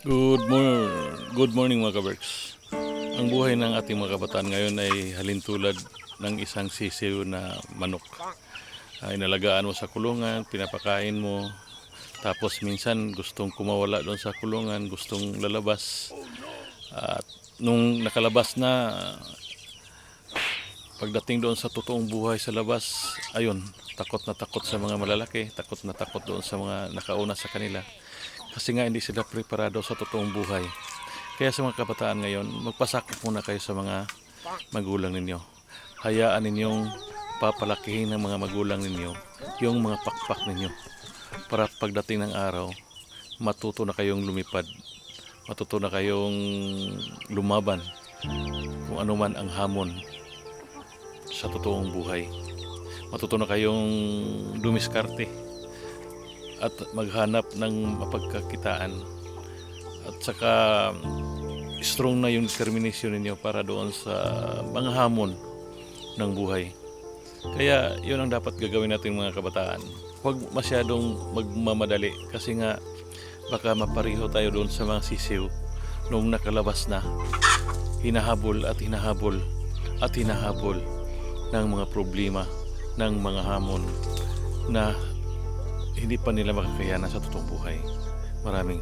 Good morning, good morning mga kaberks. Ang buhay ng ating mga kabataan ngayon ay halintulad ng isang sisiw na manok. Ay inalagaan mo sa kulungan, pinapakain mo, tapos minsan gustong kumawala doon sa kulungan, gustong lalabas. At nung nakalabas na, pagdating doon sa totoong buhay sa labas, ayun, takot na takot sa mga malalaki, takot na takot doon sa mga nakauna sa kanila. Kasi nga hindi sila preparado sa totoong buhay. Kaya sa mga kabataan ngayon, magpasakop muna kayo sa mga magulang ninyo. Hayaan ninyong papalakihin ng mga magulang ninyo yung mga pakpak ninyo. Para pagdating ng araw, matuto na kayong lumipad. Matuto na kayong lumaban kung ano man ang hamon sa totoong buhay. Matuto na kayong dumiskarte at maghanap ng mapagkakitaan at saka strong na yung determination ninyo para doon sa mga hamon ng buhay. Kaya yun ang dapat gagawin natin mga kabataan. Huwag masyadong magmamadali kasi nga baka mapariho tayo doon sa mga sisiw nung nakalabas na hinahabol at hinahabol at hinahabol ng mga problema ng mga hamon na hindi pa nila makakayanan sa totoong buhay. Maraming